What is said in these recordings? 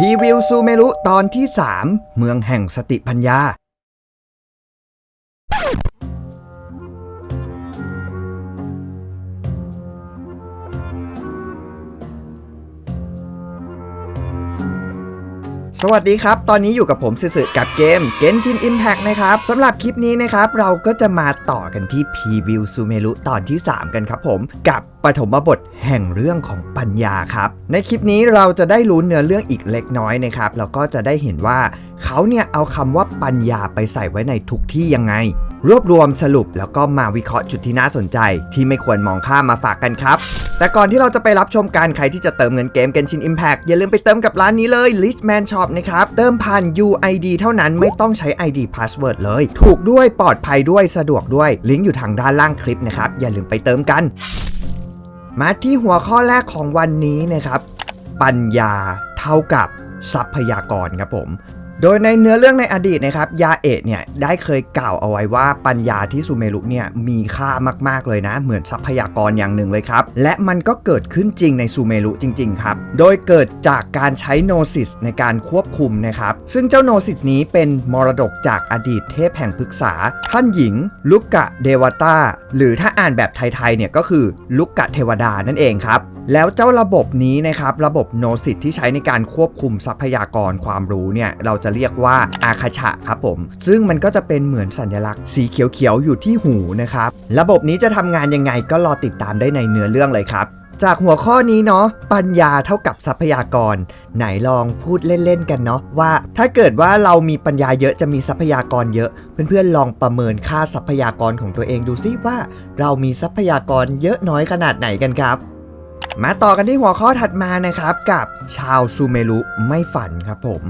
พรีวิวซูเมรุตอนที่ 3 เมืองแห่งสติปัญญา สวัสดีครับ ตอนนี้อยู่กับผมสื่อกับเกม Genshin Impact นะครับสำหรับคลิปนี้นะครับ เราก็จะมาต่อกันที่พรีวิวซูเมรุตอนที่ 3 กันครับผมกับปฐมบทแห่งเรื่องของปัญญาครับ ในคลิปนี้เราจะได้รู้เนื้อเรื่องอีกเล็กน้อยนะครับแล้วก็จะได้เห็นว่าเขาเนี่ยเอาคำว่าปัญญาไปใส่ไว้ในทุกที่ยังไง รวบรวมสรุปแล้วก็มาวิเคราะห์จุดที่น่าสนใจ ที่ไม่ควรมองข้ามมาฝากกันครับ แต่ก่อนที่เราจะไปรับชมการใครที่จะเติมเงินเกม Genshin Impact อย่าลืมไปเติมกับร้านนี้เลย Lichman Shop นะครับ เติมผ่าน UID เท่านั้นไม่ต้องใช้ ID Password เลย ถูกด้วยปลอดภัยด้วยสะดวกด้วยลิงก์อยู่ทางด้านล่างคลิปนะครับอย่าลืมไปเติมกัน มาที่หัวข้อแรกของวันนี้นะครับ ปัญญาเท่ากับทรัพยากรครับผม โดยในเนื้อเรื่องในอดีตนะครับยาเอะเนี่ยได้เคยกล่าวเอาไว้ว่าปัญญาที่ซูเมรุเนี่ยมีค่ามากๆเลยนะ เหมือนทรัพยากรอย่างหนึ่งเลยครับ และมันก็เกิดขึ้นจริงในซูเมรุจริง ๆ ครับ โดยเกิดจากการใช้โนซิสในการควบคุมนะครับ ซึ่งเจ้าโนซิสนี้เป็นมรดกจากอดีตเทพแห่งพฤกษา ท่านหญิง ลุกกะเดวตาหรือถ้าอ่านแบบไทยๆเนี่ยก็คือลุกกะเทวดานั่นเองครับแล้วเจ้าระบบนี้นะครับระบบโนสิตที่ใช้ในการควบคุมทรัพยากรความรู้เนี่ยเราจะจะเรียกว่าอาคาชะครับผม ซึ่งมันก็จะเป็นเหมือนสัญลักษณ์สีเขียวๆอยู่ที่หูนะครับ ระบบนี้จะทำงานยังไงก็รอติดตามได้ในเนื้อเรื่องเลยครับจากหัวข้อนี้เนาะปัญญาเท่ากับทรัพยากร ไหนลองพูดเล่นๆกันเนาะว่า ถ้าเกิดว่าเรามีปัญญาเยอะจะมีทรัพยากรเยอะ เพื่อนๆลองประเมินค่าทรัพยากรของตัวเองดูซิว่า เรามีทรัพยากรเยอะน้อยขนาดไหนกันครับ มาต่อกันที่หัวข้อถัดมานะครับกับชาวซูเมรุไม่ฝันครับผม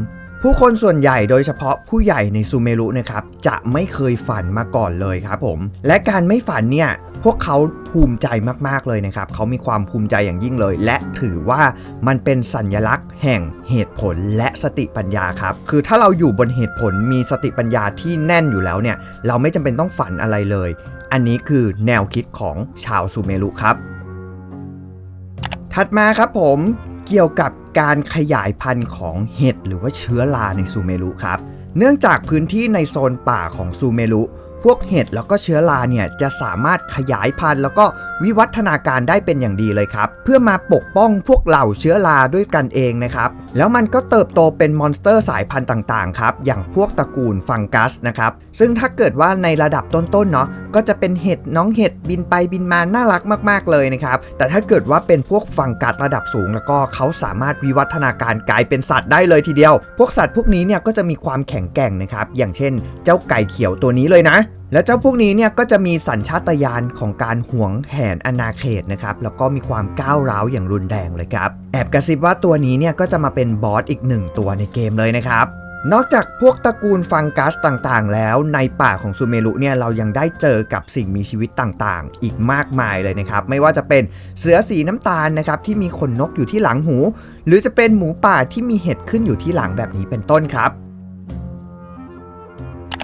ผู้คนส่วนใหญ่โดยเฉพาะผู้ใหญ่ในซูเมรุนะครับจะไม่เคยฝันมาก่อนเลยครับผม และการไม่ฝันเนี่ยพวกเขาภูมิใจมากๆเลยนะครับเขามีความภูมิใจอย่างยิ่งเลย และถือว่ามันเป็นสัญลักษณ์แห่งเหตุผลและสติปัญญาครับคือถ้าเราอยู่บนเหตุผลมีสติปัญญาที่แน่นอยู่แล้วเนี่ยเราไม่จำเป็นต้องฝันอะไรเลย อันนี้คือแนวคิดของชาวซูเมรุครับ ถัดมาครับผมเกี่ยวกับ การขยายพันธุ์ของเห็ดหรือว่าเชื้อราในซูเมรุครับ เนื่องจากพื้นที่ในโซนป่าของซูเมรุ วกเห็ดแล้วก็เชื้อราเนี่ยจะสามารถขยายพันธุ์แล้วก็วิวัฒนาการได้เป็นอย่างดีเลยครับ เพื่อมาปกป้องพวกเหล่าเชื้อราด้วยกันเองนะครับ แล้วมันก็เติบโตเป็นมอนสเตอร์สายพันธุ์ต่างๆครับ อย่างพวกตระกูลฟังกัสนะครับ ซึ่งถ้าเกิดว่าในระดับต้นๆเนาะก็จะเป็นเห็ดน้องเห็ดบินไปบินมาน่ารักมากๆเลยนะครับ แต่ถ้าเกิดว่าเป็นพวกฟังกัสระดับสูง แล้วก็เขาสามารถวิวัฒนาการกลายเป็นสัตว์ได้เลยทีเดียว พวกสัตว์พวกนี้เนี่ยก็จะมีความแข็งแกร่งนะครับ อย่างเช่น เจ้าไก่เขียวตัวนี้เลยนะและเจ้าพวกนี้เนี่ยก็จะมีสัญชาตญาณของการหวงแหนอาณาเขตนะครับ แล้วก็มีความก้าวร้าวอย่างรุนแรงเลยครับ แอบกระซิบว่าตัวนี้เนี่ยก็จะมาเป็นบอสอีกหนึ่งตัวในเกมเลยนะครับ นอกจากพวกตระกูลฟังกัสต่างๆ แล้วในป่าของซูเมรุเนี่ยเรายังได้เจอกับสิ่งมีชีวิตต่างๆ อีกมากมายเลยนะครับ ไม่ว่าจะเป็นเสือสีน้ำตาลนะครับที่มีขนนกอยู่ที่หลังหู หรือจะเป็นหมูป่าที่มีเห็ดขึ้นอยู่ที่หลังแบบนี้เป็นต้นครับ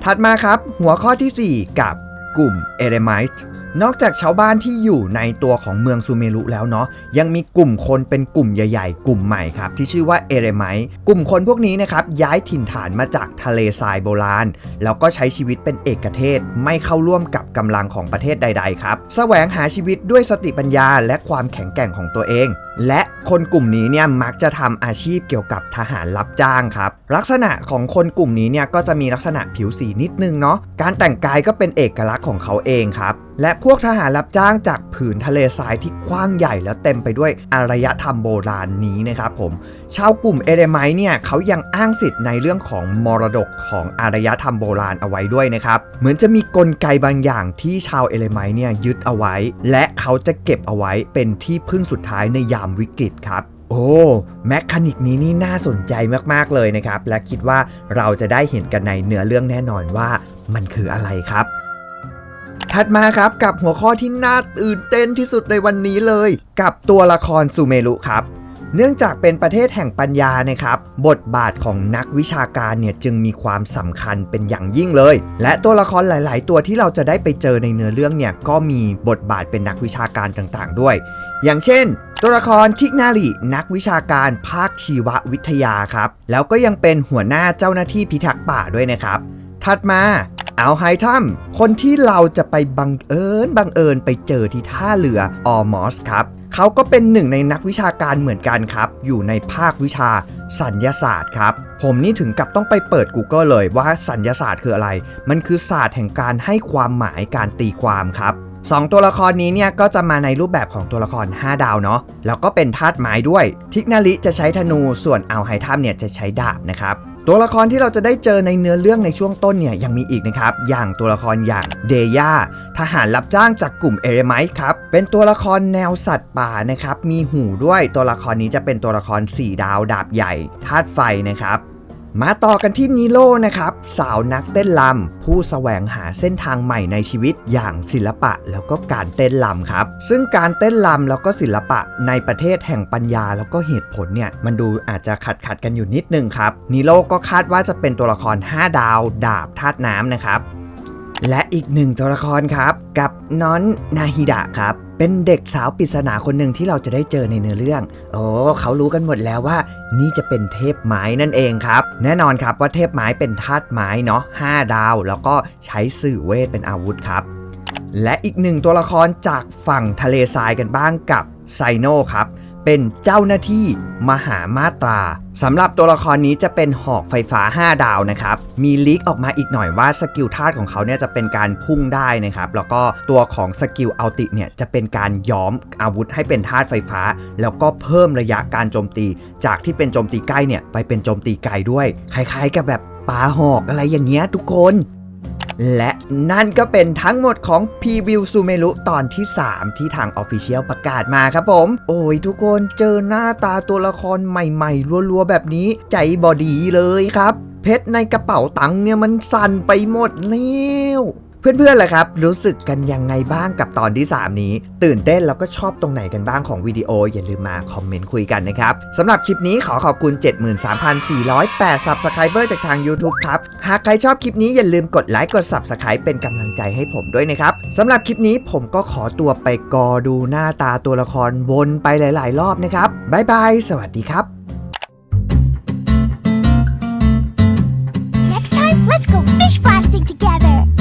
ถัดมาครับ หัวข้อทีสี่4 กับกลุ่มเอเรมต์นอกจากชาวบ้านที่อยู่ในตัวของเมืองซูเมรุแล้วเนาะยังมีกลุ่มคนเป็นกลุ่มใหญ่ ๆ กลุ่มใหม่ครับ ที่ชื่อว่าเอเรไมต์กลุ่มคนพวกนี้นะครับย้ายถิ่นฐานมาจากทะเลทรายโบราณ แล้วก็ใช้ชีวิตเป็นเอกเทศไม่เข้าร่วมกับกำลังของประเทศใด ๆ ครับ แสวงหาชีวิตด้วยสติปัญญาและความแข็งแกร่งของตัวเองและคนกลุ่มนี้เนี่ยมักจะทำอาชีพเกี่ยวกับทหารรับจ้างครับ ลักษณะของคนกลุ่มนี้เนี่ยก็จะมีลักษณะผิวสีนิดนึงเนาะการแต่งกายก็เป็นเอกลักษณ์ของเขาเองครับ และพวกทหารรับจ้างจากผืนทะเลทรายที่กว้างใหญ่แล้วเต็มไปด้วยอารยธรรมโบราณนี้นะครับผมชาวกลุ่มเอเดไมเนี่ยเขายังอ้างสิทธิ์ในเรื่องของมรดกของอารยธรรมโบราณเอาไว้ด้วยนะครับเหมือนจะมีกลไกบางอย่างที่ชาวเอเดไมเนี่ยยึดเอาไว้ และเขาจะเก็บเอาไว้เป็นที่พึ่งสุดท้ายในยามวิกฤตครับโอ้แมคคานิกนี้นี่น่าสนใจมากๆเลยนะครับ และคิดว่าเราจะได้เห็นกันในเนื้อเรื่องแน่นอนว่ามันคืออะไรครับ ถัดมาครับกับหัวข้อที่น่าตื่นเต้นที่สุดในวันนี้เลย กับตัวละครซูเมรุครับ เนื่องจากเป็นประเทศแห่งปัญญานะครับ บทบาทของนักวิชาการเนี่ยจึงมีความสำคัญเป็นอย่างยิ่งเลย และตัวละครหลาย ๆ ตัวที่เราจะได้ไปเจอในเนื้อเรื่องเนี่ยก็มีบทบาทเป็นนักวิชาการต่าง ๆ ด้วย อย่างเช่น ตัวละครทิกนารินักวิชาการภาคชีววิทยาครับ แล้วก็ยังเป็นหัวหน้าเจ้าหน้าที่พิทักษ์ป่าด้วยนะครับ ถัดมา อัลไฮทัมคนที่เราจะไปบังเอิญบังเอิญไปเจอที่ท่าเรือออมอสครับเขาก็เป็นหนึ่งในนักวิชาการเหมือนกันครับ อยู่ในภาควิชาสัญญาศาสตร์ครับ ผมนี่ถึงกับต้องไปเปิด Google เลยว่าสัญญาศาสตร์คืออะไร มันคือศาสตร์แห่งการให้ความหมายการตีความครับ สองตัวละครนี้เนี่ยก็จะมาในรูปแบบของตัวละคร 5 ดาวเนาะแล้วก็เป็นธาตุไม้ด้วย ทิกนาริจะใช้ธนูส่วนอัลไฮทัมเนี่ยจะใช้ดาบนะครับตัวละครที่เราจะได้เจอในเนื้อเรื่องในช่วงต้นเนี่ยยังมีอีกนะครับ อย่างตัวละครอย่างเดย่าทหารรับจ้างจากกลุ่มเอเรไมท์ครับ เป็นตัวละครแนวสัตว์ป่านะครับ มีหูด้วยตัวละครนี้จะเป็นตัวละคร 4 ดาวดาบใหญ่ธาตุไฟนะครับ มาต่อกันที่นิโลนะครับ สาวนักเต้นลำผู้แสวงหาเส้นทางใหม่ในชีวิตอย่างศิลปะแล้วก็การเต้นลำครับ ซึ่งการเต้นลำแล้วก็ศิลปะในประเทศแห่งปัญญาแล้วก็เหตุผลเนี่ย มันดูอาจจะขัดขัดกันอยู่นิดนึงครับนิโลก็คาดว่าจะเป็นตัวละคร 5 ดาว ดาบธาตุน้ำนะครับ และอีกหนึ่งตัวละครครับ กับน้อนนาฮิดะครับ เป็นเด็กสาวปริศนาคนหนึ่งที่เราจะได้เจอในเนื้อเรื่อง โอ้เขารู้กันหมดแล้วว่า นี่จะเป็นเทพไม้นั่นเองครับ แน่นอนครับว่าเทพไม้เป็นธาตุไม้เนาะ5ดาว แล้วก็ใช้สื่อเวทเป็นอาวุธครับ และอีกหนึ่งตัวละครจากฝั่งทะเลทรายกันบ้างกับไซโนครับ เป็นเจ้าหน้าที่มหามาตราสำหรับตัวละครนี้จะเป็นหอกไฟฟ้า 5 ดาวนะครับ มีลีกออกมาอีกหน่อยว่าสกิลธาตุของเขาเนี่ยจะเป็นการพุ่งได้นะครับ แล้วก็ตัวของสกิลอัลติเนี่ยจะเป็นการย้อมอาวุธให้เป็นธาตุไฟฟ้า แล้วก็เพิ่มระยะการโจมตี จากที่เป็นโจมตีใกล้เนี่ยไปเป็นโจมตีไกลด้วย คล้ายๆ กับแบบปาหอกอะไรอย่างเงี้ยทุกคน และนั่นก็เป็นทั้งหมดของพีวิวซูเมลุตอนที่ 3 ที่ทาง Official ประกาศมาครับผม โอ้ยทุกคนเจอหน้าตาตัวละครใหม่ๆ รัวๆ แบบนี้ใจบอดีเลยครับ เพชรในกระเป๋าตังค์เนี่ยมันสั่นไปหมดแล้ว เพื่อนๆล่ะครับ รู้สึกกันยังไงบ้างกับตอนที่ 3 นี้ ตื่นเต้นแล้วก็ชอบตรงไหนกันบ้างของวิดีโอ อย่าลืมมาคอมเมนต์คุยกันนะครับสำหรับคลิปนี้ขอขอบคุณ 73,408 Subscriber จากทาง YouTube ครับ หากใครชอบคลิปนี้อย่าลืมกดไลค์กด Subscribe เป็นกำลังใจให้ผมด้วยนะครับสำหรับคลิปนี้ผมก็ขอตัวไปกอดูหน้าตาตัวละครวนไปหลาย ๆ รอบนะครับบ๊ายบายสวัสดีครับ